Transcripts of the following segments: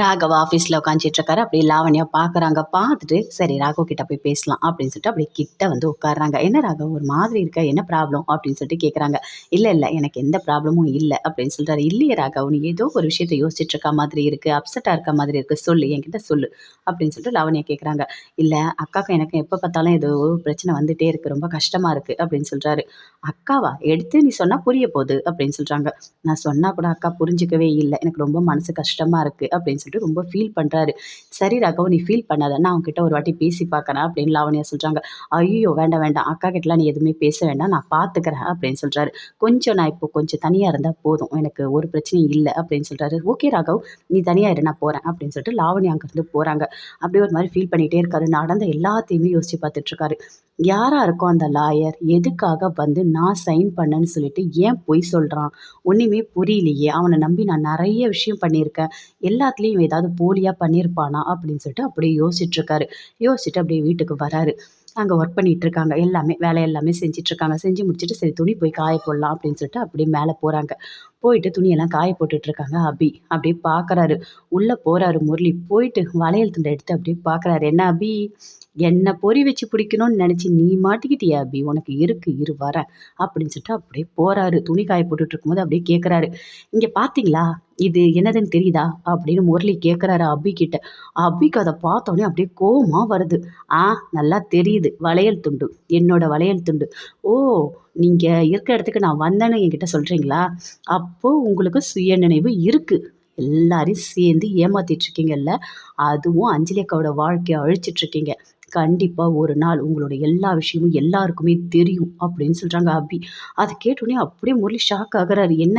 ராகவ் ஆஃபீஸில் உட்காந்துட்டு இருக்காரு அப்படியே லாவண்யா பார்க்குறாங்க பார்த்துட்டு சரி ராகவ் கிட்ட போய் பேசலாம் அப்படின்னு சொல்லிட்டு அப்படியே கிட்ட வந்து உட்காடுறாங்க என்ன ராகவ் ஒரு மாதிரி இருக்க? என்ன ப்ராப்ளம் அப்படின்னு சொல்லிட்டு கேட்குறாங்க இல்லை இல்லை எனக்கு எந்த ப்ராப்ளமும் இல்லை அப்படின்னு சொல்கிறாரு இல்லையே ராகவ் நீ ஏதோ ஒரு விஷயத்த யோசிச்சுட்டு இருக்க மாதிரி இருக்குது அப்செட்டாக இருக்க மாதிரி இருக்குது சொல்லு என்கிட்ட சொல்லு அப்படின்னு சொல்லிட்டு லாவண்யா கேட்குறாங்க இல்லை அக்காவுக்கு எனக்கு எப்போ பார்த்தாலும் ஏதோ பிரச்சனை வந்துட்டே இருக்குது ரொம்ப கஷ்டமாக இருக்குது அப்படின்னு சொல்கிறாரு அக்காவா? எடுத்து நீ சொன்னால் புரிய போகுது அப்படின்னு சொல்கிறாங்க நான் சொன்னால் கூட அக்கா புரிஞ்சிக்கவே இல்லை. எனக்கு ரொம்ப மனசு கஷ்டமாக இருக்குது அப்படின்னு சொல்லிட்டு ரொம்ப ஃபீல் பண்ணுறாரு சரி ராகவ் நீ ஃபீல் பண்ணாத. நான் அவங்ககிட்ட ஒரு வாட்டி பேசி பார்க்குறேன் அப்படின்னு லாவணியா சொல்கிறாங்க ஐயோ வேண்டாம் வேண்டாம். அக்கா கிட்டலாம் நீ எதுவுமே பேச வேண்டாம். நான் பார்த்துக்கிறேன் அப்படின்னு சொல்கிறாரு கொஞ்சம் நான் இப்போ கொஞ்சம் தனியாக இருந்தால் போதும். எனக்கு ஒரு பிரச்சனையும் இல்லை அப்படின்னு சொல்கிறாரு ஓகே ராகவ். நீ தனியாக இரு. நான் போகிறேன் அப்படின்னு சொல்லிட்டு லாவணி அங்கேருந்து போகிறாங்க அப்படியே ஒரு மாதிரி ஃபீல் பண்ணிகிட்டே இருக்காரு. நடந்த எல்லாத்தையுமே யோசிச்சு பார்த்துட்ருக்காரு யாராக இருக்கும் அந்த லாயர் எதுக்காக வந்து நான் சைன் பண்ணேன்னு சொல்லிட்டு ஏன் பொய் சொல்கிறான் ஒன்றுமே புரியலையே. அவனை நம்பி நான் நிறைய விஷயம் பண்ணியிருக்கேன். எல்லாத்துலேயும் ஏதாவது போலியாக பண்ணியிருப்பானா அப்படின்னு சொல்லிட்டு அப்படியே யோசிச்சுட்ருக்காரு யோசிச்சுட்டு அப்படியே வீட்டுக்கு வராரு. அங்கே ஒர்க் பண்ணிகிட்ருக்காங்க இருக்காங்க. எல்லாமே வேலை எல்லாமே செஞ்சிட்ருக்காங்க செஞ்சு முடிச்சுட்டு சரி துணி போய் காய போடலாம் அப்படின்னு சொல்லிட்டு அப்படியே மேலே போகிறாங்க போயிட்டு துணியெல்லாம் காய போட்டுட்டு இருக்காங்க அபி. அப்படியே பார்க்குறாரு உள்ளே போகிறாரு முரளி. போயிட்டு வளையல் துண்டை எடுத்து அப்படியே பார்க்குறாரு என்ன அபி? என்னை பொறி வச்சு பிடிக்கணும்னு நினச்சி நீ மாட்டிக்கிட்டியா அபி? உனக்கு இருக்கு இரு வரேன் அப்படின்னு சொல்லிட்டு அப்படியே போகிறாரு துணி காய போட்டுட்டு இருக்கும்போது அப்படியே கேட்குறாரு இங்கே பார்த்தீங்களா இது என்னதுன்னு தெரியுதா? அப்படின்னு முரளி கேட்குறாரு அபி கிட்ட. அபிக்கு அதை பார்த்தோன்னே அப்படியே கோவமாக வருது. ஆ நல்லா தெரியுது. வளையல் துண்டு. என்னோட வளையல் துண்டு. ஓ நீங்கள் இருக்கிற இடத்துக்கு நான் வந்தேன்னு என்கிட்ட சொல்கிறீங்களா அப்போது உங்களுக்கு சுய நினைவு இருக்குது எல்லாரையும் சேர்ந்து ஏமாத்திட்டு இருக்கீங்கல்ல? அதுவும் அஞ்சலி அக்காவோட வாழ்க்கையை அழிச்சிட்ருக்கீங்க கண்டிப்பாக ஒரு நாள் உங்களோட எல்லா விஷயமும் எல்லாருக்குமே தெரியும் அப்படின்னு சொல்கிறாங்க அபி. அதை கேட்டோடனே அப்படியே முரளி ஷாக் ஆகுறாரு. என்ன?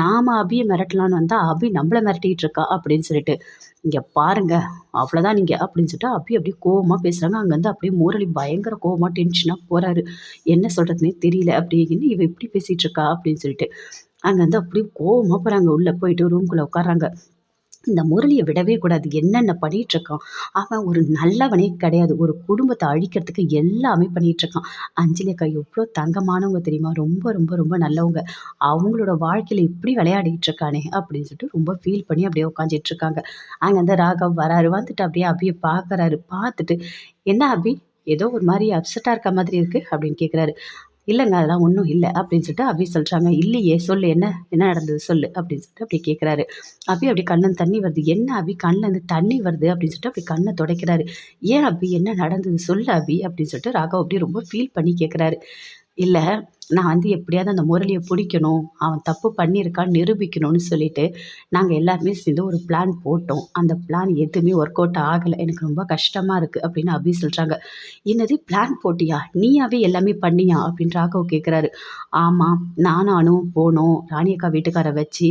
நாம அபியை மிரட்டலான்னு வந்தால் அபி நம்மளை மிரட்டிகிட்டு இருக்கா அப்படின்னு சொல்லிட்டு. இங்கே பாருங்க அவ்வளோதான் நீங்கள் அப்படின்னு சொல்லிட்டு அபி அப்படியே கோவமாக பேசுகிறாங்க அங்கேருந்து அப்படியே முரளி பயங்கர கோவமாக டென்ஷனாக போகிறாரு என்ன சொல்கிறதுனே தெரியல. அப்படின்னு இவ இப்படி பேசிகிட்டு இருக்கா அப்படின்னு சொல்லிட்டு. அங்கேருந்து அப்படியே கோவமாக போகிறாங்க உள்ளே போயிட்டு ரூம்குள்ளே உட்காராங்க இந்த முரளியை விடவே கூடாது. என்னென்ன பண்ணிட்டு இருக்கான் அவன் ஒரு நல்லவனே கிடையாது. ஒரு குடும்பத்தை அழிக்கிறதுக்கு எல்லாமே பண்ணிட்டு இருக்கான் அஞ்சலி அக்கா எவ்வளோ தங்கமானவங்க தெரியுமா? ரொம்ப ரொம்ப ரொம்ப நல்லவங்க. அவங்களோட வாழ்க்கையில் இப்படி விளையாடிட்டு இருக்கானே அப்படின்னு சொல்லிட்டு ரொம்ப ஃபீல் பண்ணி அப்படியே உட்காந்துட்டு இருக்காங்க. அங்கே அந்த ராகவ் வராரு. வந்துட்டு அப்படியே அப்படியே பார்க்குறாரு பார்த்துட்டு என்ன அபி? ஏதோ ஒரு மாதிரி அப்செட்டாக இருக்க மாதிரி இருக்குது அப்படின்னு கேட்குறாரு இல்லைங்க அதெல்லாம் ஒன்றும் இல்லை அப்படின்னு சொல்லிட்டு அபி சொல்கிறாங்க இல்லையே சொல்லு என்ன என்ன நடந்தது சொல்லு அப்படின்னு சொல்லிட்டு அப்படி கேட்குறாரு அபி அப்படி கண்ணன் தண்ணி வருது. என்ன அபி கண்ணிலேருந்து தண்ணி வருது அப்படின்னு சொல்லிட்டு அப்படி கண்ணை துடைக்கிறாரு. ஏன் அபி என்ன நடந்தது சொல்லு அபி அப்படின்னு சொல்லிட்டு ராகவ் அப்படியே ரொம்ப ஃபீல் பண்ணி கேட்குறாரு இல்லை நான் வந்து எப்படியாவது அந்த முரளியை பிடிக்கணும் அவன் தப்பு பண்ணியிருக்கான்னு நிரூபிக்கணும்னு சொல்லிட்டு நாங்கள் எல்லாருமே சேர்ந்து ஒரு பிளான் போட்டோம். அந்த பிளான் எதுவுமே ஒர்க் அவுட் ஆகலை. எனக்கு ரொம்ப கஷ்டமாக இருக்குது அப்படின்னு அபி சொல்கிறாங்க என்னது பிளான் போட்டியா? நீயாவே எல்லாமே பண்ணியா? அப்படின்ற ராகவ் கேட்குறாரு ஆமாம் நானும் போனோம். ராணி அக்கா வீட்டுக்காரை வச்சு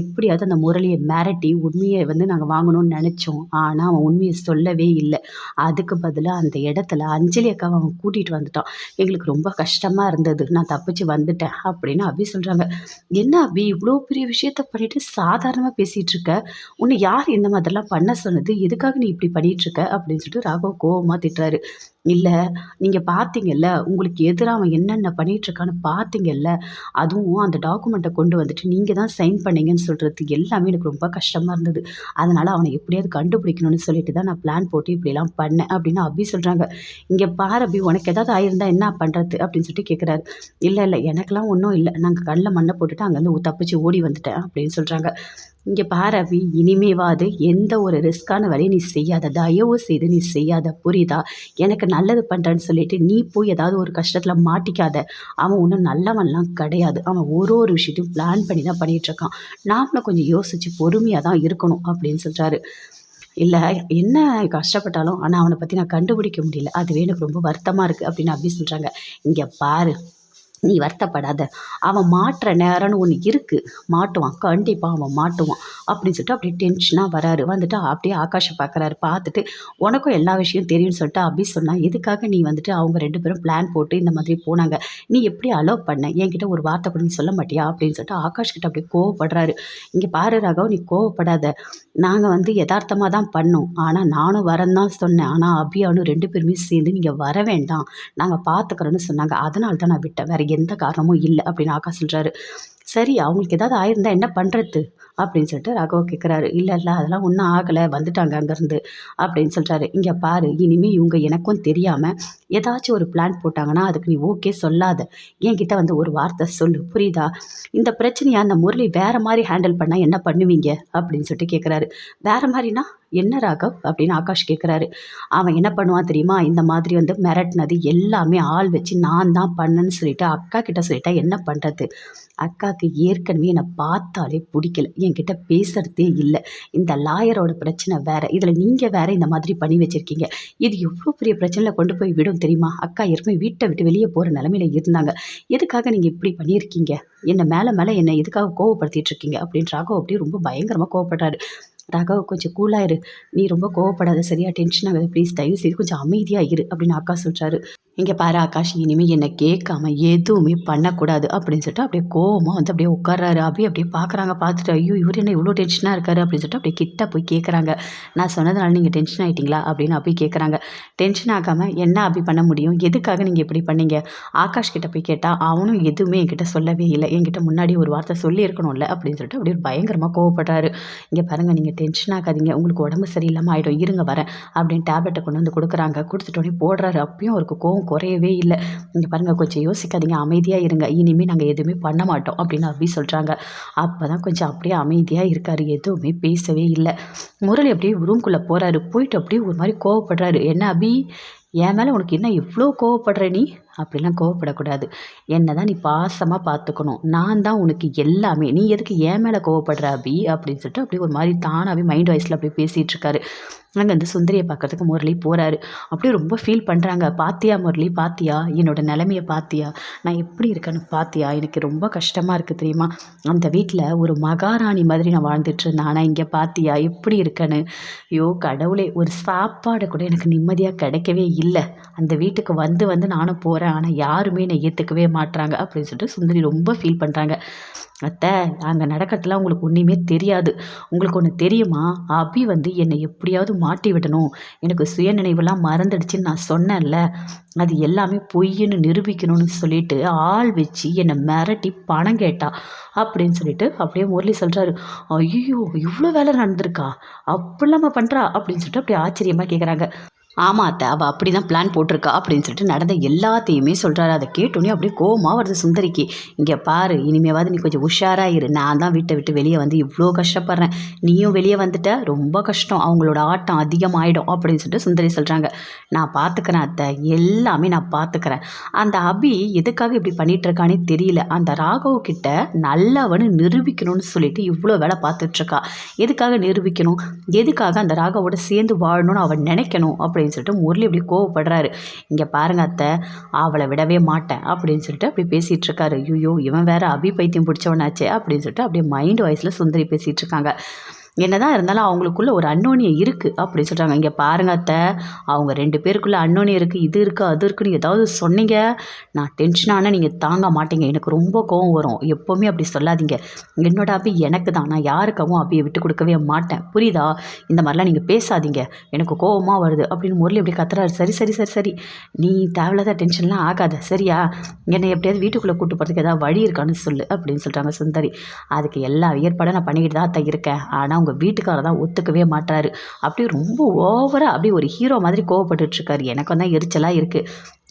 எப்படியாவது அந்த முரளியை மிரட்டி உண்மையை வந்து நாங்கள் வாங்கணும்னு நினச்சோம். ஆனால் அவன் உண்மையை சொல்லவே இல்லை. அதுக்கு பதிலாக அந்த இடத்துல அஞ்சலி அக்காவை அவன் கூட்டிகிட்டு வந்துட்டான். எங்களுக்கு ரொம்ப கஷ்டமாக இருந்தது. நான் தப்பிச்சு வந்துட்டேன் அப்படின்னு அபி சொல்கிறாங்க என்ன அபி இவ்வளோ பெரிய விஷயத்த பண்ணிட்டு சாதாரணமாக பேசிகிட்டு இருக்க? உன்னை யார் இந்த மாதிரிலாம் பண்ண சொன்னது? எதுக்காக நீ இப்படி பண்ணிட்டு இருக்க? அப்படின்னு சொல்லிட்டு ராகவ் கோபமாக திட்டுறாரு. இல்லை நீங்கள் பார்த்தீங்கல்ல உங்களுக்கு எதிராக அவன் என்னென்ன பண்ணிகிட்ருக்கான்னு பார்த்தீங்கல்ல அதுவும் அந்த டாக்குமெண்ட்டை கொண்டு வந்துட்டு நீங்கள் தான் சைன் பண்ணீங்கன்னு சொல்கிறது எல்லாமே எனக்கு ரொம்ப கஷ்டமாக இருந்தது. அதனால் அவனை எப்படியாவது கண்டுபிடிக்கணும்னு சொல்லிட்டு தான் நான் பிளான் போட்டு இப்படிலாம் பண்ணேன் அப்படின்னு அபி சொல்கிறாங்க இங்கே பாரு அபி உனக்கு ஏதாவது ஆயிருந்தா என்ன பண்ணுறது அப்படின்னு சொல்லிட்டு கேட்குறாரு இல்லை இல்லை எனக்கெல்லாம் ஒன்றும் இல்லை. நாங்கள் கண்ணில் மண்ணை போட்டுட்டு அங்கேருந்து தப்பிச்சு ஓடி வந்துட்டேன் அப்படின்னு சொல்கிறாங்க இங்கே பாரவி இனிமேவாது எந்த ஒரு ரிஸ்க்கான வேலையும் நீ செய்யாத தயவு செய்து நீ செய்யாத. புரியுதா? எனக்கு நல்லது பண்ணுறேன்னு சொல்லிட்டு நீ போய் ஏதாவது ஒரு கஷ்டத்தில் மாட்டிக்காத. அவன் ஒன்றும் நல்லவன்லாம் கிடையாது. அவன் ஒரு ஒரு விஷயத்தையும் பிளான் பண்ணி தான் பண்ணிகிட்ருக்கான் நாமளும் கொஞ்சம் யோசித்து பொறுமையாக தான் இருக்கணும் அப்படின்னு சொல்கிறாரு இல்லை என்ன கஷ்டப்பட்டாலும் ஆனால் அவனை பற்றி நான் கண்டுபிடிக்க முடியல. அதுவே எனக்கு ரொம்ப வருத்தமாக இருக்குது அப்படின்னு அப்படி சொல்கிறாங்க இங்கே பாரு நீ வருத்தப்படாத. அவன் மாட்டுற நேரம்னு ஒன்று இருக்குது மாட்டுவான். கண்டிப்பாக அவன் மாட்டுவான். அப்படின்னு சொல்லிட்டு அப்படியே டென்ஷனாக வராரு. வந்துட்டு அப்படியே ஆகாஷை பார்க்குறாரு. பார்த்துட்டு உனக்கும் எல்லா விஷயம் தெரியும்னு சொல்லிட்டு அபி சொன்னால் எதுக்காக நீ வந்துட்டு அவங்க ரெண்டு பேரும் பிளான் போட்டு இந்த மாதிரி போனாங்க? நீ எப்படி அலோவ் பண்ண? என்கிட்ட ஒரு வார்த்தை கூட நீ சொல்ல மாட்டியா? அப்படின்னு சொல்லிட்டு ஆகாஷ் கிட்ட அப்படியே கோவப்படுறாரு. இங்கே பாரு ராகவ் நீ கோவப்படாத. நாங்கள் வந்து யதார்த்தமாக தான் பண்ணோம். ஆனால் நானும் வரேன்னு தான் சொன்னேன். ஆனால் அபியானும் ரெண்டு பேருமே சேர்ந்து நீங்கள் வர வேண்டாம். நாங்கள் பார்த்துக்குறோன்னு சொன்னாங்க. அதனால தான் நான் விட்டேன். வேறு எந்த காரணமும் இல்லை அப்படின்னு ஆகாஷ் சொல்கிறாரு சரி அவங்களுக்கு ஏதாவது ஆயிருந்தா என்ன பண்ணுறது அப்படின்னு சொல்லிட்டு ராகவ் கேட்குறாரு இல்லை இல்லை அதெல்லாம் ஒன்றும் ஆகலை. வந்துட்டாங்க அங்கேருந்து. அப்படின்னு சொல்கிறாரு இங்கே பாரு இனிமேல் இவங்க எனக்கும் தெரியாமல் ஏதாச்சும் ஒரு பிளான் போட்டாங்கன்னா அதுக்கு நீ ஓகே சொல்லாத. என்கிட்ட வந்து ஒரு வார்த்தை சொல்லு. புரியுதா? இந்த பிரச்சனையை அந்த முரளி வேறு மாதிரி ஹேண்டில் பண்ணால் என்ன பண்ணுவீங்க? அப்படின்னு சொல்லிட்டு கேட்குறாரு வேறு மாதிரினா என்ன ராகவ்? அப்படின்னு ஆகாஷ் கேட்குறாரு அவன் என்ன பண்ணுவான் தெரியுமா? இந்த மாதிரி வந்து மிரட்டினது எல்லாமே ஆள் வச்சு நான் தான் பண்ணேன்னு சொல்லிட்டு அக்கா கிட்ட சொல்லிட்டா என்ன பண்ணுறது அக்காவுக்கு ஏற்கனவே என்னை பார்த்தாலே பிடிக்கல. என்கிட்ட பேசுறதே இல்லை. இந்த லாயரோட பிரச்சனை வேற. இதில் நீங்கள் வேற இந்த மாதிரி பண்ணி வச்சுருக்கீங்க. இது எவ்வளோ பெரிய பிரச்சனையில் கொண்டு போய் விடும் தெரியுமா? அக்கா ஏற்கனவே வீட்டை விட்டு வெளியே போகிற நிலமையில இருந்தாங்க. எதுக்காக நீங்கள் இப்படி பண்ணியிருக்கீங்க? என்னை மேலே மேலே என்னை எதுக்காக கோவப்படுத்திட்டு இருக்கீங்க? அப்படின்னு ராகவ் அப்படியே ரொம்ப பயங்கரமாக கோவப்படுறாரு. ராகவ் கொஞ்சம் கூலாயிரு நீ ரொம்ப கோவப்படாத. சரியா டென்ஷன் ஆகுது. ப்ளீஸ் தயவு செய்து கொஞ்சம் அமைதியாக இரு அப்படின்னு அக்கா சொல்கிறாரு இங்கே பாரு ஆகாஷ் இனிமேல் என்னை கேட்காம எதுவுமே பண்ணக்கூடாது அப்படின்னு சொல்லிட்டு அப்படியே கோவமாக வந்து அப்படியே உட்கார்றாரு. அப்படியே அப்படியே பார்க்குறாங்க பார்த்துட்டு ஐயோ இவர் என்ன இவ்வளோ டென்ஷனாக இருக்காரு அப்படின்னு சொல்லிட்டு அப்படியே கிட்ட போய் கேட்குறாங்க நான் சொன்னதுனால நீங்கள் டென்ஷன் ஆகிட்டீங்களா அப்படின்னு அப்படி கேட்குறாங்க டென்ஷன் ஆகாமல் என்ன அப்படி பண்ண முடியும்? எதுக்காக நீங்கள் இப்படி பண்ணீங்க? ஆகாஷ் கிட்ட போய் கேட்டால் அவனும் எதுவுமே என்கிட்ட சொல்லவே இல்லை. என்கிட்ட முன்னாடி ஒரு வார்த்தை சொல்லியிருக்கணும்ல அப்படின்னு சொல்லிட்டு அப்படியே பயங்கரமாக கோவப்படுறாரு. இங்கே பாருங்கள் நீங்கள் டென்ஷன் ஆகாதீங்க. உங்களுக்கு உடம்பு சரியில்லாமல் ஆகிடும் இருங்க வரேன் அப்படின்னு டேப்லெட்டை கொண்டு வந்து கொடுக்குறாங்க. கொடுத்துட்டோடனே போடுறாரு. அப்பயும் அவருக்கு கோவம் குறையவே இல்லை. நீங்கள் பாருங்கள் கொஞ்சம் யோசிக்காதீங்க அமைதியாக இருங்க. இனிமேல் நாங்கள் எதுவுமே பண்ண மாட்டோம் அப்படின்னு அபி சொல்கிறாங்க அப்போ தான் கொஞ்சம் அப்படியே அமைதியாக இருக்கார் எதுவுமே பேசவே இல்லை. முரளி அப்படியே ரூம்குள்ளே போகிறாரு போயிட்டு அப்படியே ஒரு மாதிரி கோவப்படுறாரு. என்ன அபி? என் மேலே உனக்கு என்ன இவ்வளோ கோவப்படுற நீ? அப்படிலாம் கோவப்படக்கூடாது. என்னை தான் நீ பாசமாக பார்த்துக்கணும் நான் தான் உனக்கு எல்லாமே. நீ எதுக்கு ஏன் மேலே கோவப்படுற அபி? அப்படின்னு சொல்லிட்டு அப்படியே ஒரு மாதிரி தானாகவே மைண்ட் வாய்ஸில் அப்படியே பேசிகிட்டு இருக்காரு. அங்கே வந்து சுந்தரியை பார்க்கறதுக்கு முரளி போகிறாரு அப்படியே ரொம்ப ஃபீல் பண்ணுறாங்க பாத்தியா முரளி? பாத்தியா? என்னோட நிலமையை பாத்தியா? நான் எப்படி இருக்கேன்னு பாத்தியா? எனக்கு ரொம்ப கஷ்டமாக இருக்குது தெரியுமா? அந்த வீட்டில் ஒரு மகாராணி மாதிரி நான் வாழ்ந்துட்டு இருந்தேன். ஆனால் இங்கே பாத்தியா? எப்படி இருக்கேன்னு? ஐயோ கடவுளே. ஒரு சாப்பாடு கூட எனக்கு நிம்மதியாக கிடைக்கவே இல்லை. அந்த வீட்டுக்கு வந்து வந்து நானும் போகிறேன் ஆனால் யாருமே என்னை ஏற்றுக்கவே மாட்றாங்க அப்படின்னு சொல்லிட்டு சுந்தரி ரொம்ப ஃபீல் பண்ணுறாங்க அத்தை அங்கே நடக்கிறதுலாம் உங்களுக்கு ஒன்றுமே தெரியாது. உங்களுக்கு ஒன்று தெரியுமா? அபி வந்து என்னை எப்படியாவது மாட்டி விடணும். எனக்கு சுயநினைவெல்லாம் மறந்துடுச்சுன்னு நான் சொன்னேன்ல. அது எல்லாமே பொய்ன்னு நிரூபிக்கணும்னு சொல்லிட்டு ஆள் வச்சு என்னை மிரட்டி பணம் கேட்டா அப்படின்னு சொல்லிட்டு அப்படியே முரளி சொல்கிறாரு ஐயோ இவ்வளோ வேலை நடந்திருக்கா? அப்படிலாமா பண்ணுறா அப்படின்னு சொல்லிட்டு அப்படியே ஆச்சரியமாக கேட்குறாங்க ஆமாம் அத்தை அவள் அப்படி தான் பிளான் போட்டிருக்கா அப்படின்னு சொல்லிட்டு நடந்த எல்லாத்தையுமே சொல்கிறாரு அதை கேட்டோன்னே அப்படியே கோவமாக வருது சுந்தரிக்கு. இங்கே பாரு இனிமேவாது நீ கொஞ்சம் உஷாராக இரு. நான் தான் வீட்டை விட்டு வெளியே வந்து இவ்வளோ கஷ்டப்படுறேன். நீயும் வெளியே வந்துட்ட ரொம்ப கஷ்டம். அவங்களோட ஆட்டம் அதிகமாகிடும் அப்படின்னு சொல்லிட்டு சுந்தரி சொல்கிறாங்க நான் பார்த்துக்கிறேன் அத்தை எல்லாமே நான் பார்த்துக்கிறேன் அந்த அபி எதுக்காக இப்படி பண்ணிகிட்ருக்கானே தெரியல. அந்த ராகவ் கிட்ட நல்லவனு நிரூபிக்கணும்னு சொல்லிட்டு இவ்வளோ வேலை பார்த்துட்ருக்கா எதுக்காக நிரூபிக்கணும்? எதுக்காக அந்த ராகவோட சேர்ந்து வாழணும்னு அவன் நினைக்கணும்? அப்படி அப்படின்னு சொல்லிட்டு முரளி அப்படி கோவப்படுறாரு. இங்கே பாருங்க அத்தை அவளை விடவே மாட்டேன் அப்படின்னு சொல்லிட்டு அப்படி பேசிகிட்டு இருக்காரு. ஐயோ இவன் வேற அபி பைத்தியம் பிடிச்சவனாச்சே அப்படின்னு சொல்லிட்டு அப்படியே மைண்ட் வாய்ஸில் சுந்தரி பேசிகிட்டு இருக்காங்க. என்னதான் இருந்தாலும் அவங்களுக்குள்ள ஒரு அன்னோனியம் இருக்குது அப்படி சொல்கிறாங்க இங்கே பாருங்க அத்தை அவங்க ரெண்டு பேருக்குள்ள அன்னோனியம் இருக்குது இது இருக்குது அது இருக்குன்னு ஏதாவது சொன்னீங்க நான் டென்ஷன் ஆனால் நீங்கள் தாங்க மாட்டீங்க. எனக்கு ரொம்ப கோவம் வரும். எப்போவுமே அப்படி சொல்லாதீங்க. என்னோட அபி எனக்கு தான். நான் யாருக்காகவும் அபியை விட்டு கொடுக்கவே மாட்டேன். புரியுதா? இந்த மாதிரிலாம் நீங்கள் பேசாதீங்க. எனக்கு கோவமாக வருது அப்படின்னு முரளி அப்படி கத்துறாரு. சரி சரி சரி சரி. நீ தேவையில்லாத டென்ஷன்லாம் ஆகாத. சரியா? என்னை எப்படியாவது வீட்டுக்குள்ளே கூட்டு போகிறதுக்கு ஏதாவது வழி இருக்கான்னு சொல்லு அப்படின்னு சொல்கிறாங்க சுந்தரி. அதுக்கு எல்லா ஏற்பாடும் நான் பண்ணிக்கிட்டு தான் அத்தை இருக்கேன். ஆனால் உங்கள் வீட்டுக்காரர் தான் ஒத்துக்கவே மாட்டாரு அப்படியே ரொம்ப ஓவராக அப்படியே ஒரு ஹீரோ மாதிரி கோவப்பட்டுட்ருக்காரு எனக்கு தான் எரிச்சலாக இருக்குது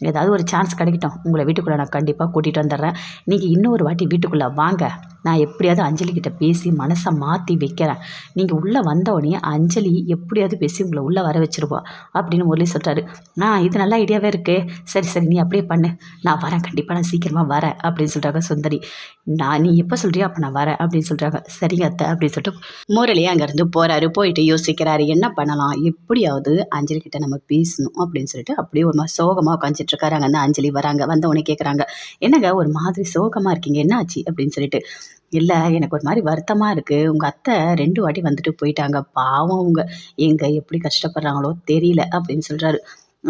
ஏதாவது ஒரு சான்ஸ் கிடைக்கட்டும். உங்களை வீட்டுக்குள்ளே நான் கண்டிப்பாக கூட்டிகிட்டு வந்துடுறேன். நீங்கள் இன்னொரு வாட்டி வீட்டுக்குள்ளே வாங்க. நான் எப்படியாவது அஞ்சலிக்கிட்ட பேசி மனசை மாற்றி வைக்கிறேன். நீங்கள் உள்ளே வந்தவொடனே அஞ்சலி எப்படியாவது பேசி உங்களை உள்ளே வர வச்சுருவோம் அப்படின்னு முரளி சொல்கிறாரு ஆ இது நல்ல ஐடியாவே இருக்குது சரி சரி நீ அப்படியே பண்ணு. நான் வரேன். கண்டிப்பாக நான் சீக்கிரமாக வரேன். அப்படின்னு சொல்கிறாங்க சுந்தரி. நான் நீ எப்போ சொல்கிறியோ அப்போ நான் வரேன். அப்படின்னு சொல்கிறாங்க சரிங்க அத்தை. அப்படின்னு சொல்லிட்டு முரளி அங்கேருந்து போகிறாரு போயிட்டு யோசிக்கிறாரு. என்ன பண்ணலாம்? எப்படியாவது அஞ்சலிக்கிட்ட நம்ம பேசணும் அப்படின்னு சொல்லிட்டு அப்படியே ஒரு மாதிரி சோகமாக உட்காந்துட்டு இருக்காரு அங்கே வந்து அஞ்சலி வராங்க. வந்தவொடனே கேட்குறாங்க என்னங்க ஒரு மாதிரி சோகமாக இருக்கீங்க? என்ன ஆச்சு? அப்படின்னு சொல்லிட்டு இல்லை எனக்கு ஒரு மாதிரி வருத்தமாக இருக்குது உங்கள் அத்தை ரெண்டு வாட்டி வந்துட்டு போயிட்டாங்க. பாவம் அவங்க. எங்கே எப்படி கஷ்டப்படுறாங்களோ தெரியல. அப்படின்னு சொல்கிறாரு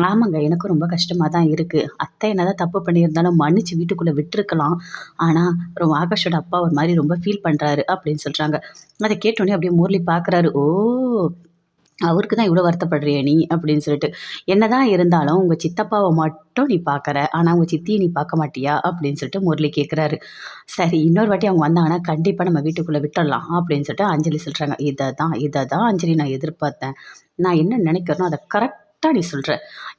ஆமாங்க எனக்கும் ரொம்ப கஷ்டமாக தான் இருக்குது அத்தை என்னதான் தப்பு பண்ணியிருந்தாலும் மன்னிச்சு வீட்டுக்குள்ளே விட்டுருக்கலாம். ஆனால் ரொம்ப ஆகாஷோட அப்பா ஒரு மாதிரி ரொம்ப ஃபீல் பண்ணுறாரு அப்படின்னு சொல்கிறாங்க அதை கேட்டோன்னே அப்படியே முரளி பார்க்குறாரு ஓ அவருக்கு தான் இவ்வளோ வருத்தப்படுறிய நீ அப்படின்னு சொல்லிட்டு. என்னதான் இருந்தாலும் உங்கள் சித்தப்பாவை மட்டும் நீ பார்க்குற ஆனால் உங்கள் சித்தியை நீ பார்க்க மாட்டியா? அப்படின்னு சொல்லிட்டு முரளி கேட்குறாரு சரி இன்னொரு வாட்டி அவங்க வந்தாங்கன்னா கண்டிப்பாக நம்ம வீட்டுக்குள்ளே விட்டுடலாம் அப்படின்னு சொல்லிட்டு அஞ்சலி சொல்கிறாங்க இதை தான் இதை தான் அஞ்சலி நான் எதிர்பார்த்தேன். நான் என்ன நினைக்கிறேனோ அதை கரெக்டாக நீ சொல்கிற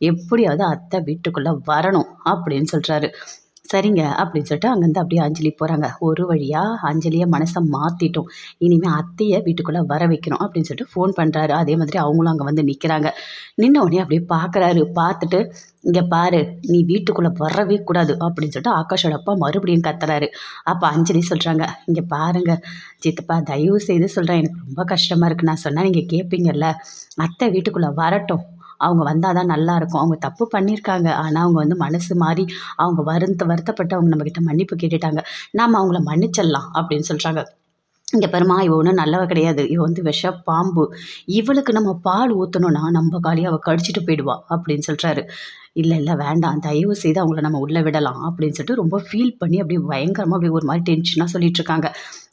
எப்படியாவது அத்தை வீட்டுக்குள்ளே வரணும் அப்படின்னு சொல்கிறாரு சரிங்க அப்படின்னு சொல்லிட்டு அங்கேருந்து அப்படியே அஞ்சலி போகிறாங்க ஒரு வழியாக அஞ்சலியை மனசை மாற்றிட்டோம் இனிமேல் அத்தையை வீட்டுக்குள்ளே வர வைக்கணும் அப்படின்னு சொல்லிட்டு ஃபோன் பண்ணுறாரு அதே மாதிரி அவங்களும் அங்கே வந்து நிற்கிறாங்க நின்ன உடனே அப்படியே பார்க்குறாரு பார்த்துட்டு இங்கே பாரு நீ வீட்டுக்குள்ளே வரவே கூடாது அப்படின்னு சொல்லிட்டு ஆகாஷோட அப்பா மறுபடியும் கத்துறாரு. அப்போ அஞ்சலி சொல்கிறாங்க இங்கே பாருங்கள் சித்தப்பா தயவு செய்து சொல்கிறேன் எனக்கு ரொம்ப கஷ்டமாக இருக்குது நான் சொன்னால் நீங்கள் கேட்பீங்கல்ல அத்தை வீட்டுக்குள்ளே வரட்டும். அவங்க வந்தால் தான் நல்லாயிருக்கும். அவங்க தப்பு பண்ணியிருக்காங்க. ஆனால் அவங்க வந்து மனசு மாறி அவங்க வருத்த வருத்தப்பட்டு அவங்க நம்மக்கிட்ட மன்னிப்பு கேட்டுட்டாங்க. நாம் அவங்கள மன்னிச்சிடலாம் அப்படின்னு சொல்கிறாங்க இங்கே பெருமா இவ ஒன்றும் நல்லவ கிடையாது. இவ வந்து விஷ பாம்பு. இவளுக்கு நம்ம பால் ஊற்றணும்னா நம்ம காலி அவள் கடிச்சிட்டு போயிடுவா அப்படின்னு சொல்கிறாரு இல்லை இல்லை வேண்டாம். தயவு செய்து அவங்கள நம்ம உள்ளே விடலாம். அப்படின்னு சொல்லிட்டு ரொம்ப ஃபீல் பண்ணி அப்படியே பயங்கரமாக அப்படியே ஒரு மாதிரி டென்ஷனாக சொல்லிட்டு இருக்காங்க.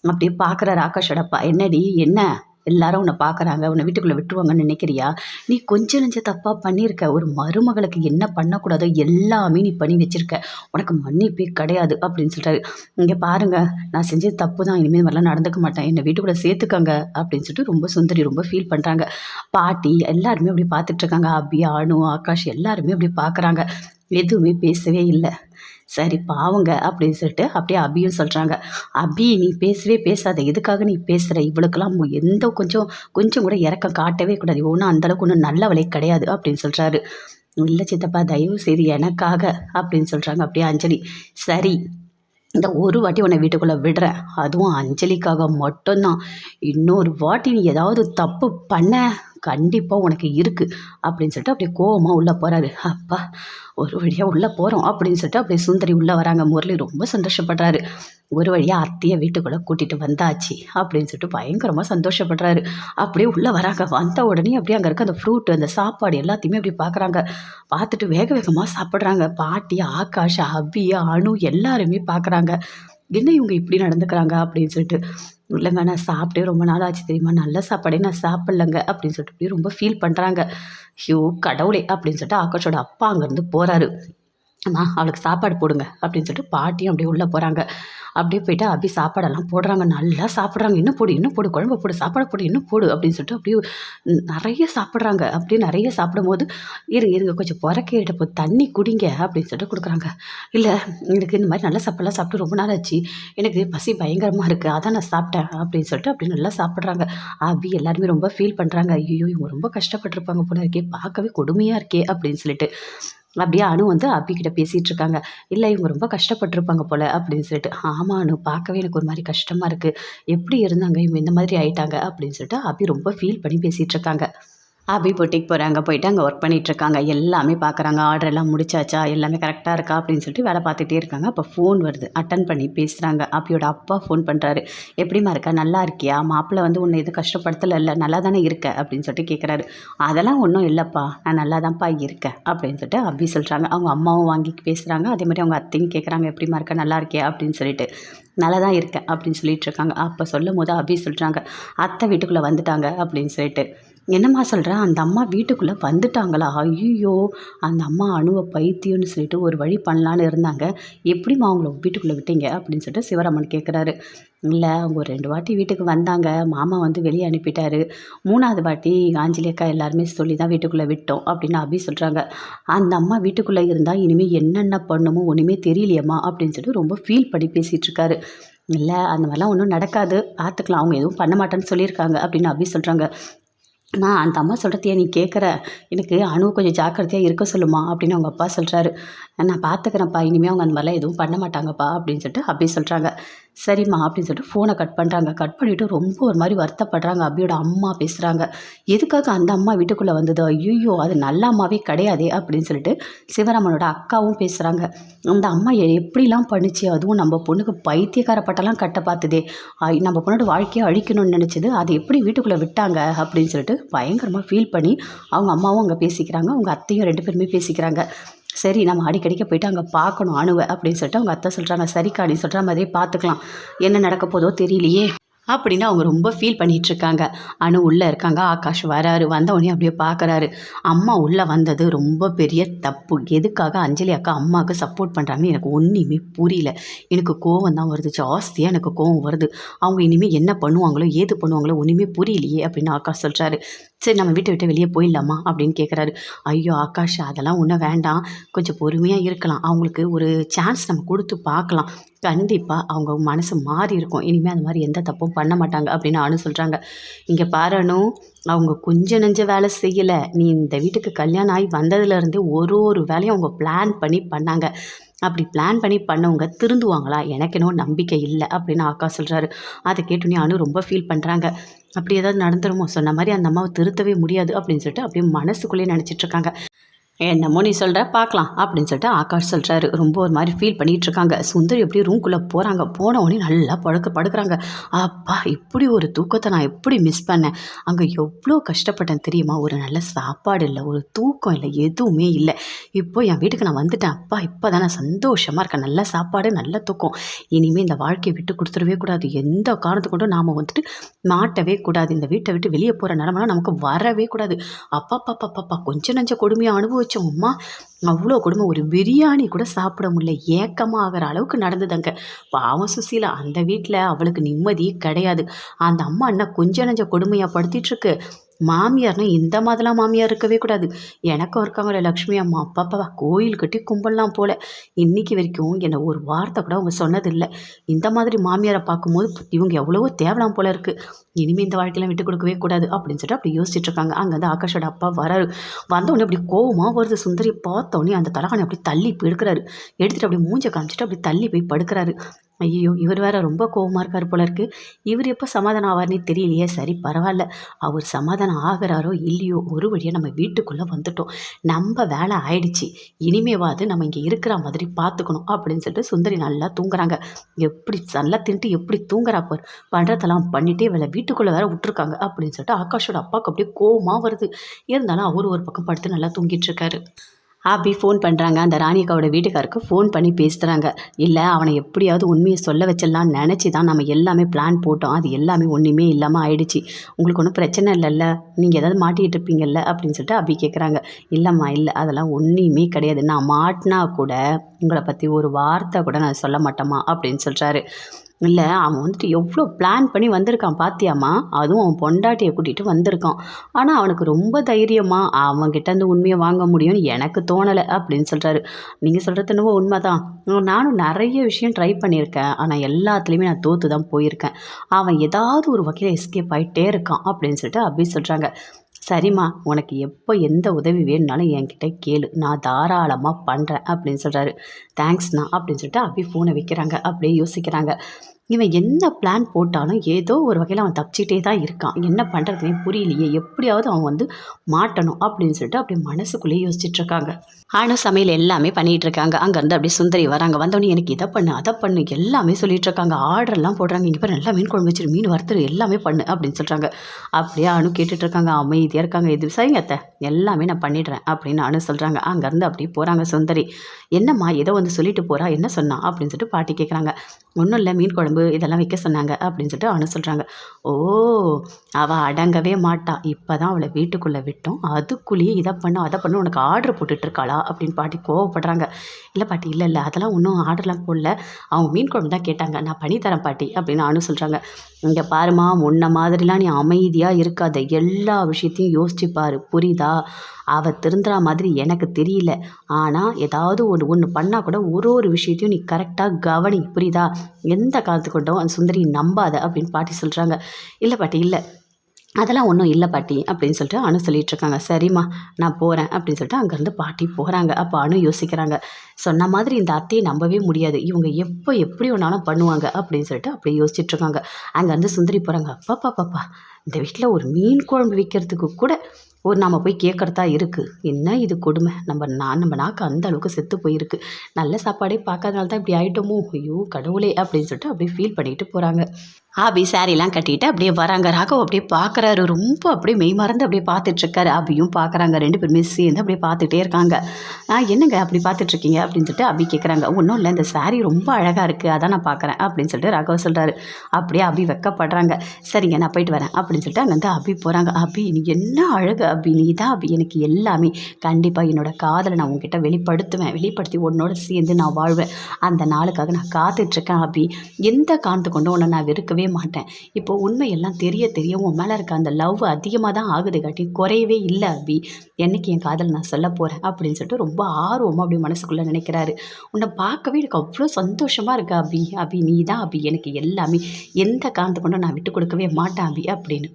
அப்படியே பார்க்குறாரு ஆகாஷோடப்பா என்னடி? என்ன? எல்லாரும் உன்னை பார்க்குறாங்க உன்னை வீட்டுக்குள்ளே விட்டுருவாங்கன்னு நினைக்கிறியா? நீ கொஞ்சம் நெஞ்ச தப்பாக பண்ணியிருக்க. ஒரு மருமகளுக்கு என்ன பண்ணக்கூடாதோ எல்லாமே நீ பண்ணி வச்சுருக்க. உனக்கு மன்னிப்பே கிடையாது அப்படின்னு சொல்லிட்டாரு இங்கே பாருங்கள் நான் செஞ்சது தப்பு தான் இனிமேல் மாதிரிலாம் நடந்துக்க மாட்டேன். என்னை வீட்டுக்குள்ளே சேர்த்துக்கங்க அப்படின்னு சொல்லிட்டு ரொம்ப சுந்தரி ரொம்ப ஃபீல் பண்ணுறாங்க பாட்டி எல்லாருமே அப்படி பார்த்துட்ருக்காங்க அபி அனு ஆகாஷ் எல்லாருமே அப்படி பார்க்குறாங்க. எதுவுமே பேசவே இல்லை. சரி பாவங்க அப்படின்னு சொல்லிட்டு அப்படியே அபியும் சொல்கிறாங்க அபி நீ பேசவே பேசாத. எதுக்காக நீ பேசுகிற இவளுக்கெல்லாம் எந்த கொஞ்சம் கொஞ்சம் கூட இறக்கம் காட்டவே கூடாது. ஒன்றும் அந்தளவுக்கு ஒன்றும் நல்லவளே கிடையாது அப்படின்னு சொல்கிறாரு இல்லை சித்தப்பா தயவு செய்து எனக்காக அப்படின்னு சொல்கிறாங்க அப்படியே அஞ்சலி. சரி இந்த ஒரு வாட்டி உன்னை வீட்டுக்குள்ளே விடுறேன். அதுவும் அஞ்சலிக்காக மட்டும்தான். இன்னொரு வாட்டி நீ ஏதாவது தப்பு பண்ண கண்டிப்பாக உனக்கு இருக்குது அப்படின்னு சொல்லிட்டு அப்படியே கோவமாக உள்ளே போகிறாரு அப்பா ஒரு வழியாக உள்ளே போகிறோம் அப்படின்னு சொல்லிட்டு அப்படியே சுந்தரி உள்ளே வராங்க. முரளி ரொம்ப சந்தோஷப்படுறாரு. ஒரு வழியாக அத்தையை வீட்டுக்குள்ளே கூட்டிகிட்டு வந்தாச்சு அப்படின்னு சொல்லிட்டு பயங்கரமாக சந்தோஷப்படுறாரு. அப்படியே உள்ளே வராங்க. வந்த உடனே அப்படியே அங்கே இருக்க அந்த ஃப்ரூட் அந்த சாப்பாடு எல்லாத்தையுமே அப்படி பார்க்குறாங்க பார்த்துட்டு வேக வேகமாக சாப்பிட்றாங்க. பாட்டி ஆகாஷ் அபி அனு எல்லாருமே பார்க்குறாங்க என்ன இவங்க இப்படி நடந்துக்கிறாங்க அப்படின்னு சொல்லிட்டு இல்லைங்க நான் சாப்பிட்டே ரொம்ப நாள் ஆச்சு தெரியுமா? நல்ல சாப்பாடே நான் சாப்பிட்லங்க அப்படின்னு சொல்லிட்டு அப்படியே ரொம்ப ஃபீல் பண்ணுறாங்க ஐயோ கடவுளே அப்படின்னு சொல்லிட்டு ஆகாஷோட அப்பா அங்கேருந்து போகிறாரு அம்மா அவளுக்கு சாப்பாடு போடுங்க அப்படின்னு சொல்லிட்டு பாட்டியும் அப்படியே உள்ளே போகிறாங்க அப்படியே போயிட்டு அப்படி சாப்பாடெல்லாம் போடுறாங்க நல்லா சாப்பிட்றாங்க. இன்னும் போடு இன்னும் போடு குழம்பு போடு சாப்பாடு போடு இன்னும் போடு அப்படின்னு சொல்லிட்டு அப்படியே நிறைய சாப்பிட்றாங்க. அப்படியே நிறைய சாப்பிடும்போது இருங்க இருங்க கொஞ்சம் புறக்கேட்ட போது தண்ணி குடிங்க அப்படின்னு சொல்லிட்டு கொடுக்குறாங்க. இல்லை எனக்கு இந்த மாதிரி நல்ல சாப்பாடுலாம் சாப்பிட்டு ரொம்ப நாள் ஆச்சு. எனக்கு பசி பயங்கரமாக இருக்குது அதான் நான் சாப்பிட்டேன் அப்படின்னு சொல்லிட்டு அப்படி நல்லா சாப்பிட்றாங்க. அபி எல்லாருமே ரொம்ப ஃபீல் பண்ணுறாங்க ஐயோ இவங்க ரொம்ப கஷ்டப்பட்டிருப்பாங்க போல இருக்கே பார்க்கவே கொடுமையாக இருக்கே அப்படின்னு சொல்லிட்டு. அப்படியே அனு வந்து அப்பிக்கிட்ட பேசிகிட்டு இருக்காங்க. இல்லை இவங்க ரொம்ப கஷ்டப்பட்டிருப்பாங்க போல் அப்படின்னு சொல்லிட்டு ஆமாம் அனு பார்க்கவே எனக்கு ஒரு மாதிரி கஷ்டமாக இருக்குது எப்படி இருந்தாங்க? இவங்க இந்த மாதிரி ஆயிட்டாங்க. அப்படின்னு சொல்லிட்டு அபி ரொம்ப ஃபீல் பண்ணி பேசிகிட்டு இருக்காங்க. அபி பொட்டிக்கு போகிறாங்க போயிட்டு அங்கே ஒர்க் பண்ணிகிட்டு இருக்காங்க. எல்லாமே பார்க்குறாங்க ஆர்டர் எல்லாம் முடிச்சாச்சா? எல்லாமே கரெக்டாக இருக்கா? அப்படின்னு சொல்லிட்டு வேலை பார்த்துட்டே இருக்காங்க. அப்போ ஃபோன் வருது. அட்டன் பண்ணி பேசுகிறாங்க அப்பியோட அப்பா ஃபோன் பண்ணுறாரு எப்படிமா இருக்கா? நல்லா இருக்கியா? மாப்பிள்ளை வந்து உன்னை எதுவும் கஷ்டப்படுத்தல இல்லை நல்லா தானே இருக்க? அப்படின்னு சொல்லிட்டு கேட்குறாரு அதெல்லாம் ஒன்றும் இல்லைப்பா. நான் நல்லா தான்ப்பா இருக்கேன். அப்படின்னு சொல்லிட்டு அபி சொல்கிறாங்க அவங்க அம்மாவும் வாங்கி பேசுகிறாங்க அதே மாதிரி அவங்க அத்தையும் கேட்குறாங்க எப்படிமா இருக்கா? நல்லா இருக்கியா? அப்படின்னு சொல்லிட்டு. நல்லா தான் இருக்கேன். அப்படின்னு சொல்லிட்டு இருக்காங்க. அப்போ சொல்லும் போது அபி சொல்கிறாங்க அத்தை வீட்டுக்குள்ளே வந்துட்டாங்க. அப்படின்னு சொல்லிட்டு. என்னம்மா சொல்கிற அந்த அம்மா வீட்டுக்குள்ளே வந்துட்டாங்களா? ஐயோ அந்த அம்மா அணுவை பைத்தியம்னு சொல்லிட்டு ஒரு வழி பண்ணலான்னு இருந்தாங்க. எப்படிம்மா அவங்கள வீட்டுக்குள்ளே விட்டீங்க? அப்படின்னு சொல்லிட்டு சிவராமன் கேட்குறாரு இல்லை அவங்க ஒரு ரெண்டு வாட்டி வீட்டுக்கு வந்தாங்க. மாமா வந்து வெளியே அனுப்பிட்டாரு. மூணாவது வாட்டி ஆஞ்சலி அக்கா எல்லாருமே சொல்லி தான் வீட்டுக்குள்ளே விட்டோம் அப்படின்னு அபி சொல்கிறாங்க அந்த அம்மா வீட்டுக்குள்ளே இருந்தால் இனிமேல் என்னென்ன பண்ணுமோ ஒன்றுமே தெரியலையம்மா அப்படின்னு சொல்லிட்டு ரொம்ப ஃபீல் பண்ணி பேசிகிட்டு இருக்காரு. இல்லை அந்த மாதிரிலாம் ஒன்றும் நடக்காது. பார்த்துக்கலாம். அவங்க எதுவும் பண்ண மாட்டேன்னு சொல்லியிருக்காங்க அப்படின்னு அபி சொல்கிறாங்க அம்மா அந்த அம்மா சொல்கிறதையே நீ கேட்குற எனக்கு அணு கொஞ்சம் ஜாக்கிரதையாக இருக்க சொல்லுமா அப்படின்னு அவங்க அப்பா சொல்கிறாரு நான் பார்த்துக்கிறேன்ப்பா இனிமேல் அவங்க அந்த மாதிரிலாம் எதுவும் பண்ண மாட்டாங்கப்பா. அப்படின்னு சொல்லிட்டு அப்படி சொல்கிறாங்க சரிம்மா அப்படின்னு சொல்லிட்டு ஃபோனை கட் பண்ணுறாங்க கட் பண்ணிவிட்டு ரொம்ப ஒரு மாதிரி வருத்தப்படுறாங்க. அபியோட அம்மா பேசுகிறாங்க எதுக்காக அந்த அம்மா வீட்டுக்குள்ளே வந்தது? ஐயோ அது நல்ல அம்மாவே கிடையாதே அப்படின்னு சொல்லிட்டு சிவராமனோட அக்காவும் பேசுகிறாங்க அந்த அம்மா எ- எப்படிலாம் பண்ணிச்சு? அதுவும் நம்ம பொண்ணுக்கு பைத்தியக்கார பட்டெல்லாம் கட்ட பார்த்துதே. ஐ, நம்ம பொண்ணோட வாழ்க்கையை அழிக்கணும்னு நினச்சது. அதை எப்படி வீட்டுக்குள்ளே விட்டாங்க? அப்படின்னு சொல்லிட்டு பயங்கரமாக ஃபீல் பண்ணி அவங்க அம்மாவும் அங்கே பேசிக்கிறாங்க. அவங்க அத்தையும் ரெண்டு பேருமே பேசிக்கிறாங்க. சரி நம்ம அடிக்கடிக்க போயிட்டு அங்கே பார்க்கணும் அணுவை அப்படின்னு சொல்லிட்டு அவங்க அத்தை சொல்கிறாங்க சரிக்கா நீ சொல்கிற மாதிரியே பார்த்துக்கலாம். என்ன நடக்க போதோ தெரியலையே அப்படின்னு அவங்க ரொம்ப ஃபீல் பண்ணிகிட்ருக்காங்க இருக்காங்க. உள்ளே இருக்காங்க ஆகாஷ் வராரு வந்தவொடனே அப்படியே பார்க்குறாரு. அம்மா உள்ளே வந்தது ரொம்ப பெரிய தப்பு. எதுக்காக அஞ்சலி அக்கா அம்மாவுக்கு சப்போர்ட் பண்ணுறாங்கன்னு எனக்கு ஒன்றுமே புரியல. எனக்கு கோவம் தான் வருது ஜாஸ்தியாக எனக்கு கோவம் வருது. அவங்க இனிமேல் என்ன பண்ணுவாங்களோ ஏது பண்ணுவாங்களோ ஒன்றுமே புரியலையே அப்படின்னு ஆகாஷ் சொல்கிறாரு சரி நம்ம வீட்டை விட்டு வெளியே போயிடலாமா? அப்படின்னு கேட்குறாரு ஐயோ ஆகாஷ் அதெல்லாம் ஒன்றும் வேண்டாம். கொஞ்சம் பொறுமையாக இருக்கலாம். அவங்களுக்கு ஒரு சான்ஸ் நம்ம கொடுத்து பார்க்கலாம். கண்டிப்பாக அவங்க மனசு மாறி இருக்கும். இனிமேல் அந்த மாதிரி எந்த தப்பும் பண்ண மாட்டாங்க அப்படின்னு அனு சொல்கிறாங்க இங்கே பாரு அவங்க கொஞ்சம் நெஞ்ச வேலை செய்யலை. நீ இந்த வீட்டுக்கு கல்யாணம் ஆகி வந்ததுலேருந்தே ஒரு ஒரு வேலையும் அவங்க பிளான் பண்ணி பண்ணாங்க. அப்படி பிளான் பண்ணி பண்ணவங்க திருந்துவாங்களா? எனக்கு என்னோ நம்பிக்கை இல்லை அப்படின்னு அக்கா சொல்கிறாரு அதை கேட்டோன்னே அனு ரொம்ப ஃபீல் பண்ணுறாங்க அப்படி ஏதாவது நடந்துருமோ? சொன்ன மாதிரி அந்த அம்மாவை திருத்தவே முடியாது அப்படின்னு சொல்லிட்டு அப்படியே மனசுக்குள்ளேயே நினச்சிட்ருக்காங்க என்னமோ நீ சொல்கிற பார்க்கலாம் அப்படின்னு சொல்லிட்டு ஆகாஷ் சொல்கிறாரு ரொம்ப ஒரு மாதிரி ஃபீல் பண்ணிகிட்டு இருக்காங்க சுந்தரி எப்படி ரூம்குள்ளே போகிறாங்க போன உடனே நல்லா படுக்க படுக்கிறாங்க. அப்பா இப்படி ஒரு தூக்கத்தை நான் எப்படி மிஸ் பண்ணேன்? அங்கே எவ்வளோ கஷ்டப்பட்டேன் தெரியுமா? ஒரு நல்ல சாப்பாடு இல்லை ஒரு தூக்கம் இல்லை எதுவுமே இல்லை. இப்போ என் வீட்டுக்கு நான் வந்துட்டேன். அப்பா இப்போ தான் நான் சந்தோஷமாக இருக்கேன். நல்ல சாப்பாடு நல்ல தூக்கம். இனிமேல் இந்த வாழ்க்கையை விட்டு கொடுத்துடவே கூடாது. எந்த காரணத்து கொண்டும் நாம் வந்துட்டு மாட்டவே கூடாது. இந்த வீட்டை விட்டு வெளியே போகிற நிலமெல்லாம் நமக்கு வரவே கூடாது. அப்பா பாப்பா பாப்பா கொஞ்சம் நஞ்ச கொடுமையாக அனுபவிச்சோம் அம்மா? அவ்வளோ கொடுமை. ஒரு பிரியாணி கூட சாப்பிட முடியல. ஏக்கமாக அளவுக்கு நடந்ததுங்க. பாவம் சுசீலா அந்த வீட்டில் அவளுக்கு நிம்மதி கிடையாது. அந்த அம்மா என்ன கொஞ்சம் நஞ்ச கொடுமையாக படுத்திட்டுருக்கு மாமியார்னா இந்த மாதிரிலாம் மாமியார் இருக்கவே கூடாது. எனக்கும் இருக்காங்களே லக்ஷ்மி அம்மா அப்பாப்பா கோயில் கட்டி கும்பலாம் போல. இன்னைக்கு வரைக்கும் என்னை ஒரு வார்த்தை கூட அவங்க சொன்னதில்லை. இந்த மாதிரி மாமியாரை பார்க்கும்போது இவங்க எவ்வளவோ தேவலாம் போல இருக்கு. இனிமேல் இந்த வாழ்க்கையெல்லாம் விட்டு கொடுக்கவே கூடாது அப்படின்னு சொல்லிட்டு அப்படி யோசிச்சுட்டு இருக்காங்க. அங்கேருந்து ஆகாஷோட அப்பா வராரு. வந்தவொடனே அப்படி கோவமாக வருது சுந்தரி. பார்த்தோன்னே அந்த தலகாணி அப்படி தள்ளி போய் எடுக்கிறாரு. எடுத்துகிட்டு அப்படியே மூஞ்ச காமிச்சிட்டு அப்படி தள்ளி போய் படுக்கிறாரு. ஐயோ இவர் வேற ரொம்ப கோவமாக இருக்கார் போல இருக்கு. இவர் எப்போ சமாதானம் ஆவார்னே தெரியலையே. சரி பரவாயில்ல. அவர் சமாதானம் ஆகிறாரோ இல்லையோ ஒரு வழியாக நம்ம வீட்டுக்குள்ளே வந்துட்டோம். நம்ம வேலை ஆயிடுச்சு. இனிமேவாது நம்ம இங்கே இருக்கிற மாதிரி பார்த்துக்கணும் அப்படின்னு சொல்லிட்டு சுந்தரி நல்லா தூங்குறாங்க. எப்படி நல்லா தின்ட்டு எப்படி தூங்குறா பார். பண்ணுறதெல்லாம் பண்ணிட்டே வேலை வீட்டுக்குள்ளே வேற விட்டுருக்காங்க அப்படின்னு சொல்லிட்டு ஆகாஷோட அப்பாவுக்கு அப்படியே கோவமாக வருது. இருந்தாலும் அவர் ஒரு பக்கம் படுத்து நல்லா தூங்கிட்டு இருக்காரு. ஆபி ஃபோன் பண்ணுறாங்க அந்த ராணி அக்காவோட வீட்டுக்காருக்கு ஃபோன் பண்ணி பேசுகிறாங்க இல்லை அவனை எப்படியாவது உண்மையை சொல்ல வச்சிடலாம்னு நினச்சி தான் நம்ம எல்லாமே பிளான் போட்டோம். அது எல்லாமே ஒன்றுமே இல்லாமல் ஆயிடுச்சு. உங்களுக்கு ஒன்றும் பிரச்சனை இல்லைல்ல? நீங்கள் ஏதாவது மாட்டிகிட்டு இருப்பீங்கல்ல? அப்படின்னு சொல்லிட்டு அபி கேட்குறாங்க இல்லைம்மா இல்லை. அதெல்லாம் ஒன்றுமே கிடையாது. நான் மாட்டினா கூட உங்களை பற்றி ஒரு வார்த்தை கூட நான் சொல்ல மாட்டேம்மா அப்படின்னு சொல்கிறாரு இல்லை அவன் வந்துட்டு எவ்வளோ பிளான் பண்ணி வந்திருக்கான் பாத்தியாமா அதுவும் அவன் பொண்டாட்டியை கூட்டிகிட்டு வந்திருக்கான். ஆனால் அவனுக்கு ரொம்ப தைரியமாக அவன்கிட்ட இருந்து உண்மையை வாங்க முடியும்னு எனக்கு தோணலை அப்படின்னு சொல்கிறாரு நீங்கள் சொல்கிறது என்னவோ உண்மை தான் நானும் நிறைய விஷயம் ட்ரை பண்ணியிருக்கேன். ஆனால் எல்லாத்துலேயுமே நான் தோற்று தான் போயிருக்கேன். அவன் ஏதாவது ஒரு வகையில் எஸ்கேப் ஆகிட்டே இருக்கான் அப்படின்னு சொல்லிட்டு அப்படி சொல்கிறாங்க சரிம்மா உனக்கு எப்போ எந்த உதவி வேணும்னாலும் என்கிட்ட கேளு. நான் தாராளமாக பண்ணுறேன் அப்படின்னு சொல்கிறாரு தேங்க்ஸ்ண்ணா அப்படின்னு சொல்லிட்டு அப்படி ஃபோனை வைக்கிறாங்க. அப்படியே யோசிக்கிறாங்க. இவன் என்ன பிளான் போட்டாலும் ஏதோ ஒரு வகையில் அவன் தப்பிச்சிட்டே தான் இருக்கான். என்ன பண்ணுறதுனே புரியலையே. எப்படியாவது அவன் வந்து மாட்டணும் அப்படின்னு சொல்லிட்டு அப்படியே மனசுக்குள்ளேயே யோசிச்சுட்ருக்காங்க அணு சமையல் எல்லாமே பண்ணிகிட்டு இருக்காங்க அங்கேருந்து அப்படியே சுந்தரி வராங்க. வந்தவொடனே எனக்கு இதை பண்ணு அதை பண்ணு எல்லாமே சொல்லிட்டு இருக்காங்க ஆர்டர்லாம் போடுறாங்க. இங்கே பாரு நல்லா மீன் குழம்பு வச்சிரு மீன் வறுத்துரு எல்லாமே பண்ணு அப்படின்னு சொல்கிறாங்க அப்படியே அணு கேட்டுட்டு இருக்காங்க அமைதியாக இருக்காங்க. இது சரிங்க அத்தை. எல்லாமே நான் பண்ணிடுறேன் அப்படின்னு அணு சொல்கிறாங்க அங்கேருந்து அப்படியே போகிறாங்க சுந்தரி. என்னம்மா ஏதோ வந்து சொல்லிட்டு போகிறா என்ன சொன்னா? அப்படின்னு சொல்லிட்டு பாட்டி கேட்குறாங்க ஒன்றும் இல்லை மீன் குழம்பு இதெல்லாம் வைக்க சொன்னாங்க அப்படின்னு சொல்லிட்டு அணு சொல்கிறாங்க ஓ அவள் அடங்கவே மாட்டா. இப்போ தான் அவளை வீட்டுக்குள்ளே விட்டோம். அதுக்குள்ளேயே இதை பண்ண அதை பண்ண உனக்கு ஆர்டர் போட்டுட்ருக்காளா அப்படின்னு பாட்டி கோவப்படுறாங்க. இல்லை பாட்டி இல்லை இல்லை அதெல்லாம் ஒன்றும் ஆர்டர்லாம் போடல. அவங்க மீன் குழம்பு தான் கேட்டாங்க. நான் பண்ணித்தரேன் பாட்டி அப்படின்னு அனு சொல்கிறாங்க இங்கே பாருமா முன்ன மாதிரிலாம் நீ அமைதியாக இருக்காத. எல்லா விஷயத்தையும் யோசிச்சு பாரு. புரியுதா? அவள் திருந்துற மாதிரி எனக்கு தெரியல. ஆனால் ஏதாவது ஒன்று ஒன்று பண்ணால் கூட ஒரு ஒரு விஷயத்தையும் நீ கரெக்டாக கவனி. புரியுதா? எந்த காலத்து அந்த சுந்தரி நம்பாத அப்படின்னு பாட்டி சொல்கிறாங்க இல்லை பாட்டி இல்லை. அதெல்லாம் ஒன்றும் இல்லை பாட்டி அப்படின்னு சொல்லிட்டு அனு சொல்லிட்டு இருக்காங்க. சரிம்மா நான் போகிறேன் அப்படின்னு சொல்லிட்டு அங்கேருந்து பாட்டி போகிறாங்க அப்போ அணு யோசிக்கிறாங்க சொன்ன மாதிரி இந்த அத்தையை நம்பவே முடியாது. இவங்க எப்போ எப்படி வேணாலும் பண்ணுவாங்க அப்படின்னு சொல்லிட்டு அப்படி யோசிச்சுட்டு இருக்காங்க. அங்கேருந்து சுந்தரி போகிறாங்க அப்பா பாப்பா இந்த வீட்டில் ஒரு மீன் குழம்பு விற்கிறதுக்கு கூட ஒரு நாம் போய் கேட்குறதா இருக்குது என்ன இது கொடுமை? நம்ம நான் நம்ம நாக்கு அந்த அளவுக்கு செத்து போயிருக்கு. நல்ல சாப்பாடே பார்க்காதனால தான் இப்படி ஆகிட்டோமோ ஐயோ கடவுளே அப்படின்னு சொல்லிட்டு அப்படியே ஃபீல் பண்ணிட்டு போகிறாங்க அபி சாரிலாம் கட்டிட்டு அப்படியே வராங்க. ராகவ் அப்படியே பார்க்குறாரு ரொம்ப அப்படியே மெய் மறந்து அப்படியே பார்த்துட்ருக்காரு. அபியும் பார்க்குறாங்க ரெண்டு பேருமே சேர்ந்து அப்படியே பார்த்துட்டே இருக்காங்க. என்னங்க அப்படி பார்த்துட்ருக்கீங்க? அப்படின்னு சொல்லிட்டு அபி கேட்குறாங்க ஒன்றும் இல்லை. இந்த சாரீ ரொம்ப அழகாக இருக்குது அதான் நான் பார்க்குறேன் அப்படின்னு சொல்லிட்டு ராகவ் சொல்கிறாரு அப்படியே அபி வெக்கப்படுறாங்க. சரிங்க நான் போயிட்டு வரேன். அப்படின்னு சொல்லிட்டு அங்கேருந்து அபி போகிறாங்க அபி நீ என்ன அழகு அபி? நீ தான் அபி. எனக்கு எல்லாமே. கண்டிப்பாக என்னோட காதலை நான் உங்ககிட்ட வெளிப்படுத்துவேன். வெளிப்படுத்தி உன்னோட சேர்ந்து நான் வாழ்வேன். அந்த நாளுக்காக நான் காத்துட்ருக்கேன் அபி. எந்த காரணத்து கொண்டு உன்னை நான் வெறுக்கவே மாட்டேன். இப்போ உண்மையெல்லாம் தெரிய தெரிய உன் மேலே இருக்க அந்த லவ் அதிகமாக தான் ஆகுது காட்டி குறையவே இல்லை அபி. என்னைக்கு என் காதல் நான் சொல்ல போகிறேன் அப்படின்னு சொல்லிட்டு ரொம்ப ஆர்வமாக அப்படி மனசுக்குள்ளே நினைக்கிறாரு. உன்னை பார்க்கவே எனக்கு அவ்வளோ சந்தோஷமாக இருக்கு அபி. அபி நீ தான் அபி. எனக்கு எல்லாமே எந்த காரணத்தை கொண்டும் நான் விட்டு கொடுக்கவே மாட்டேன் அபி அப்படின்னு.